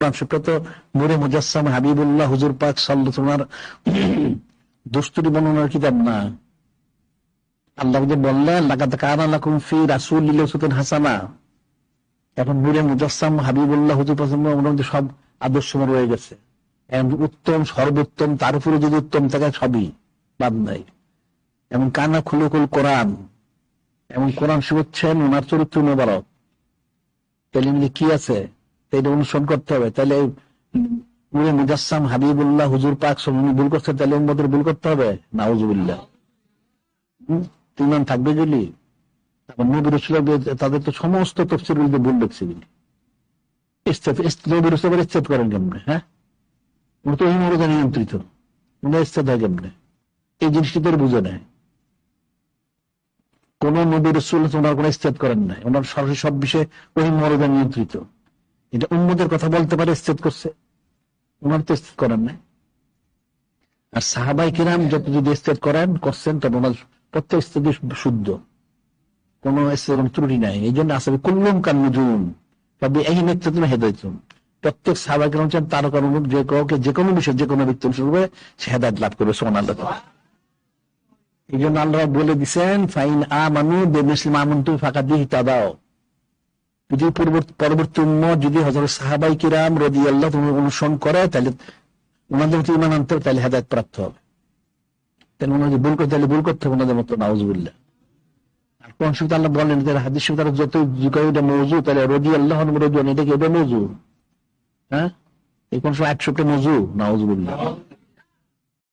সেটা তো নুরে মুজাসসাম হাবিবুল্লাহ হুজুর পাক দস্তুরি বর্ণনার কিতাব না। আল্লাহ বললেন হাসানা। এখন নুরে মুজাসসাম হাবিবুল্লাহ হুজুর মোটামুটি সব আদর্শ রয়ে গেছে। উত্তম, সর্বোত্তম, তার উপরে যদি উত্তম থাকে সবই বাদ নাই। এমন কানা খুলুকুল কোরআন, এমন কোরআন শিখছেন ওনার চরিত্র এমনি কি আছে? এটা অনুসরণ করতে হবে। তাহলে উনি মুজাসসাম হাবিবুল্লাহ হুজুর পাক উনি ভুল করছে, তাহলে উম্মদের ভুল করতে হবে? নাউজুবিল্লাহ। ইমান থাকবে রসুল তাদের তো সমস্ত তফসির গুলিতে ভুল ইস্তেদ করেন কেমনে হ্যাঁ? উনি তো মরদা নিয়ন্ত্রিত। উনি ইস্তেদ হয় কেমনে? এই জিনিসটি তোর বুঝে নেয়। কোন নবী রসুল কোন ইস্তেদ করেন নাই। ওনার সরাসরি সব বিষয়ে ওই মরদা নিয়ন্ত্রিত। এটা উন্মদের কথা বলতে পারে, ইস্তেদ করছে। ওনার তো ইস্তেদ করেন নাই। আর সাহাবাই কিরাম যত যদি ইস্তেদ করেন, করছেন, তবে ওনার প্রত্যেক ইস্তেদ শুদ্ধ। কোন ত্রুটি নাই। এই জন্য আসলে কুল্লুম কান নুজুম। তবে এই নেতৃত্ব হেদায়তুন প্রত্যেক সাহাবাই কিরাম চান তার কারণ যে কাউকে, যে কোনো বিষয়, যে কোনো ব্যক্তি অনুসরণ করে সে হেদায়ত লাভ করবে সোমান আল্লাহ এই জন্য আল্লাহ বলে দিচ্ছেন ফাইন আ মানু বেমিসলিম আমন্তু ফাঁকা দিয়ে দাও যদি পরবর্তী যদি হজরত সাহাবাই কিরাম রদি আল্লাহ তুমি অনুসরণ করে, তাহলে ওনাদের মতো ইমান আনতে হবে, তাহলে হেদায়ত প্রাপ্ত হবে। তাহলে ওনাদের ভুল করতে তাহলে ভুল করতে হবে ওনাদের মতো, নাউজুবিল্লাহ। কোন আল্লাহ বলেন হাদিস যত যুগায় মৌজু, তাহলে আল্লাহ মৌজু। হ্যাঁ? একশোটা মজু, নাউজুবিল্লাহ।